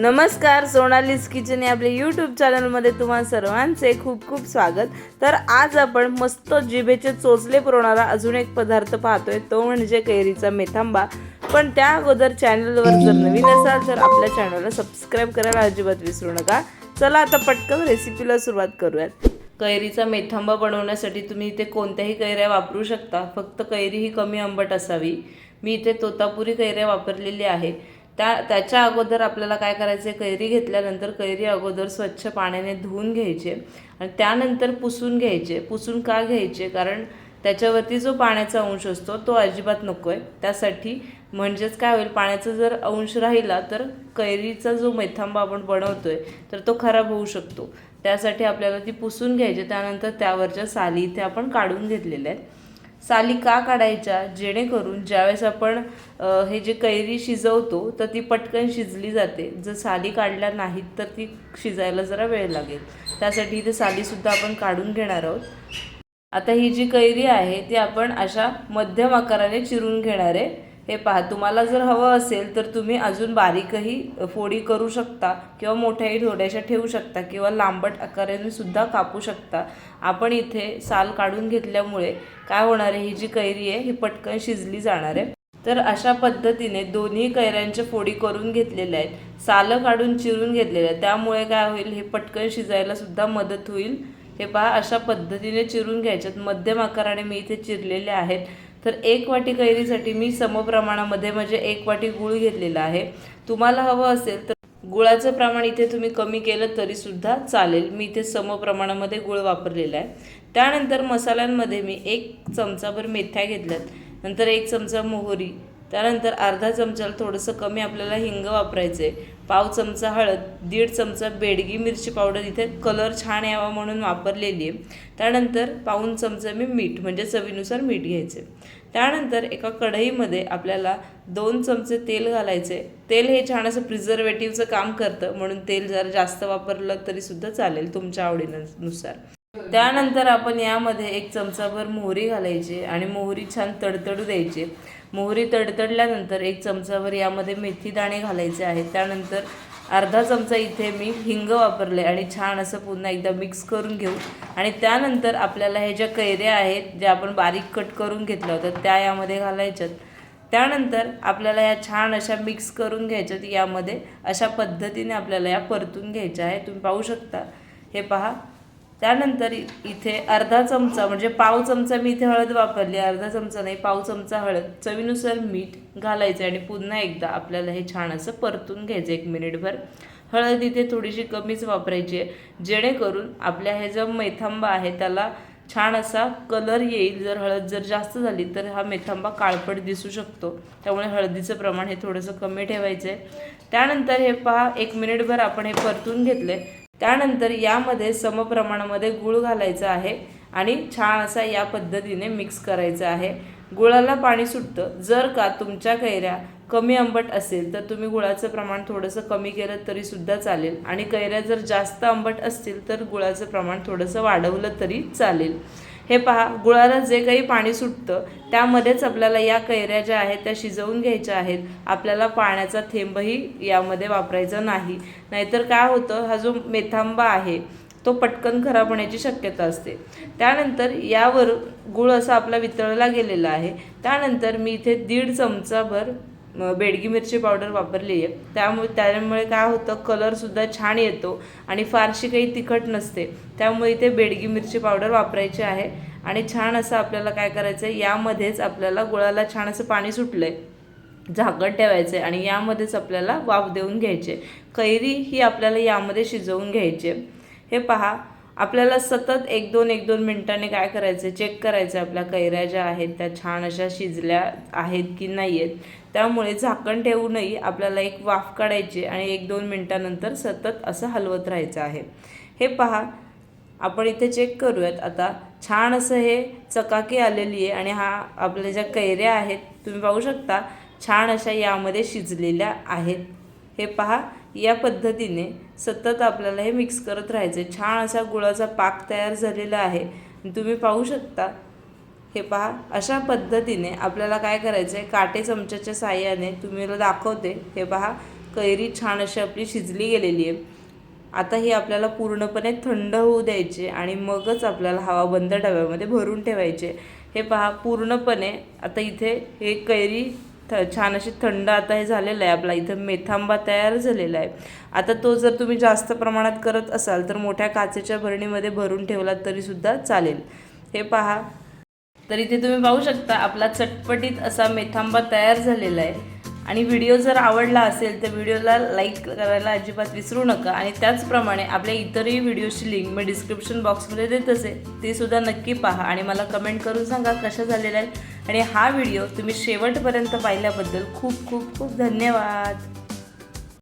नमस्कार सोनालीज किचन या आपल्या यूट्यूब चॅनलमध्ये तुम्हा सर्वांचे खूप खूप स्वागत. तर आज आपण मस्त जिभेचे चोचले पुरवणारा अजून एक पदार्थ पाहतोय तो म्हणजे कैरीचा मेथांबा. पण त्या अगोदर चॅनलवर जर नवीन असाल तर आपल्या चॅनलला सबस्क्राईब करायला अजिबात विसरू नका. चला आता पटकन रेसिपीला सुरुवात करूयात. कैरीचा मेथांबा बनवण्यासाठी तुम्ही इथे कोणत्याही कैऱ्या वापरू शकता फक्त कैरी ही कमी आंबट असावी. मी इथे तोतापुरी कैऱ्या वापरलेली आहे. त्या त्याच्या अगोदर आपल्याला काय करायचं आहे कैरी घेतल्यानंतर कैरी अगोदर स्वच्छ पाण्याने धुवून घ्यायचे आणि त्यानंतर पुसून घ्यायचे. पुसून का घ्यायचे? कारण त्याच्यावरती जो पाण्याचा अंश असतो तो अजिबात नको आहे त्यासाठी म्हणजेच काय होईल? पाण्याचा जर अंश राहिला तर कैरीचा जो मेथांबा आपण बनवतो आहे तर तो खराब होऊ शकतो. त्यासाठी आपल्याला ती पुसून घ्यायची. त्यानंतर त्यावरच्या साली इथे आपण काढून घेतलेल्या आहेत. साली का काढायच्या? जेणेकरून ज्यावेळेस आपण हे जे कैरी शिजवतो तर ती पटकन शिजली जाते. जर साली काढल्या नाहीत तर ती शिजायला जरा वेळ लागेल. त्यासाठी इथे सालीसुद्धा आपण काढून घेणार आहोत. आता ही जी कैरी आहे ती आपण अशा मध्यम आकाराने चिरून घेणार आहे. हे पहा तुम्हाला जर हवं असेल तर तुम्ही अजून बारीकही फोडी करू शकता किंवा मोठ्याही थोड्याशा ठेवू शकता किंवा लांबट आकाराने सुद्धा कापू शकता. आपण इथे साल काढून घेतल्यामुळे काय होणार आहे? ही जी कैरी आहे ही पटकन शिजली जाणार आहे. तर अशा पद्धतीने दोन्ही कैऱ्यांच्या फोडी करून घेतलेल्या आहेत. सालं काढून चिरून घेतलेल्या आहेत. त्यामुळे काय होईल? हे पटकन शिजायला सुद्धा मदत होईल. हे पहा अशा पद्धतीने चिरून घ्यायच्यात मध्यम आकाराने मी इथे चिरलेले आहेत. तर एक वाटी कैरीसाठी मी समप्रमाणामध्ये म्हणजे एक वाटी गूळ घेतलेला आहे. तुम्हाला हवं असेल तर गुळाचं प्रमाण इथे तुम्ही कमी केलं तरीसुद्धा चालेल. मी इथे समप्रमाणामध्ये गुळ वापरलेला आहे. त्यानंतर मसाल्यांमध्ये मी एक चमचाभर मेथ्या घेतल्यात. नंतर एक चमचा मोहरी त्यानंतर अर्धा चमचाला थोडंसं कमी आपल्याला हिंग वापरायचं आहे पाव चमचा हळद दीड चमचा बेडगी मिरची पावडर इथे कलर छान यावा म्हणून वापरलेली आहे. त्यानंतर पाऊन चमचा मी मीठ म्हणजे चवीनुसार मीठ घ्यायचे त्यानंतर एका कढईमध्ये आपल्याला दोन चमचे तेल घालायचे तेल हे छान असं प्रिझर्वेटिव्हचं काम करतं म्हणून तेल जर जास्त वापरलं तरीसुद्धा चालेल तुमच्या आवडीनुसार. त्यानंतर आपण यामध्ये एक चमचाभर मोहरी घालायची आणि मोहरी छान तडतडू द्यायची. मोहरी तडतडल्यानंतर एक चमचावर यामध्ये मेथी दाणे घालायचे आहेत. त्यानंतर अर्धा चमचा इथे मी हिंग वापरले आणि छान असं पुन्हा एकदा मिक्स करून घेऊ. आणि त्यानंतर आपल्याला हे ज्या कैऱ्या आहेत ज्या आपण बारीक कट करून घेतल्या होत्या त्या यामध्ये घालायच्यात. त्यानंतर आपल्याला या छान अशा मिक्स करून घ्यायच्यात. यामध्ये अशा पद्धतीने आपल्याला या परतून घ्यायच्या आहे तुम्ही पाहू शकता. हे पहा. त्यानंतर इथे अर्धा चमचा म्हणजे पाव चमचा मी इथे हळद वापरली अर्धा चमचा नाही पाव चमचा हळद चवीनुसार मीठ घालायचं आणि पुन्हा एकदा आपल्याला हे छान असं परतून घ्यायचं एक मिनिटभर. हळद इथे थोडीशी कमीच वापरायची आहे जेणेकरून आपल्या हे जो मेथांबा आहे त्याला छान असा कलर येईल. जर हळद जर जास्त झाली तर हा मेथांबा काळपट दिसू शकतो. त्यामुळे हळदीचं प्रमाण हे थोडंसं कमी ठेवायचं आहे त्यानंतर हे पहा एक मिनिटभर आपण हे परतून घेतले त्यानंतर यामध्ये समप्रमाणामध्ये गूळ घालायचं आहे आणि छान असा या पद्धतीने मिक्स करायचं आहे. गुळाला पाणी सुटतं. जर का तुमच्या कैऱ्या कमी आंबट असेल तर तुम्ही गुळाचं प्रमाण थोडंसं कमी केलं तरीसुद्धा चालेल. आणि कैऱ्या जर जास्त आंबट असतील तर गुळाचं प्रमाण थोडंसं वाढवलं तरी चालेल. हे पहा गुळाला जे काही पाणी सुटतं त्यामध्येच आपल्याला या कैऱ्या ज्या आहेत त्या शिजवून घ्यायच्या आहेत. आपल्याला पाण्याचा थेंबही यामध्ये वापरायचा नाही. नाहीतर काय होतं हा जो मेथांबा आहे तो पटकन खराब होण्याची शक्यता असते. त्यानंतर यावर गुळ असा आपला वितळला गेलेला आहे. त्यानंतर मी इथे दीड चमचाभर बेडगी मिरची पावडर वापरली आहे त्यामुळे त्यामुळे काय होतं कलरसुद्धा छान येतो आणि फारशी काही तिखट नसते. त्यामुळे इथे बेडगी मिरची पावडर वापरायची आहे आणि छान असं आपल्याला काय करायचं आहे यामध्येच आपल्याला गुळाला छान असं पाणी सुटलं आहे झाकण ठेवायचं आहे आणि यामध्येच आपल्याला वाफ देऊन घ्यायचे. कैरी ही आपल्याला यामध्ये शिजवून घ्यायची आहे. हे पहा आपल्याला सतत एक दोन एक दोन मिनटांनी काय करायचं चेक करायचं आपल्या कैऱ्या ज्या आहेत त्या छान अशा शिजल्या आहेत की नाही आहेत त्यामुळे झाकण ठेवूनही आपल्याला एक वाफ काढायची आणि एक दोन मिनटानंतर सतत असं हलवत राहायचं आहे. हे पहा आपण इथे चेक करूयात. आता छान असं हे चकाकी आलेली आहे आणि हा आपल्या ज्या कैऱ्या आहेत तुम्ही पाहू शकता छान अशा यामध्ये शिजलेल्या आहेत. हे पहा या पद्धतीने सतत आपल्याला हे मिक्स करत राहायचं आहे छान असा गुळाचा पाक तयार झालेला आहे. तुम्ही पाहू शकता. हे पहा अशा पद्धतीने आपल्याला काय करायचं आहे काटे चमच्याच्या साह्याने तुम्ही मला दाखवते. हे पहा कैरी छान अशी आपली शिजली गेलेली आहे. आता ही आपल्याला पूर्णपणे थंड होऊ द्यायचे आणि मगच आपल्याला हवा बंद डब्यामध्ये भरून ठेवायचे. हे पहा पूर्णपणे आता इथे हे कैरी थ छान अशी थंड आता हे झालेलं आहे. आपला इथं मेथांबा तयार झालेला आहे. आता तो जर तुम्ही जास्त प्रमाणात करत असाल तर मोठ्या काचेच्या भरणीमध्ये भरून ठेवलात तरीसुद्धा चालेल. हे पहा. तर इथे तुम्ही पाहू शकता आपला चटपटीत असा मेथांबा तयार झालेला आहे. आणि व्हिडिओ जर आवडला असेल तर व्हिडिओला लाईक करायला अजिबात विसरू नका. आणि त्याचप्रमाणे आपल्या इतरही व्हिडिओची लिंक मी डिस्क्रिप्शन बॉक्समध्ये देत असेल ते सुद्धा नक्की पहा आणि मला कमेंट करून सांगा कशा झालेल्या आहेत. आणि हा व्हिडिओ तुम्ही शेवटपर्यंत पाहिल्याबद्दल खूप खूप खूप धन्यवाद.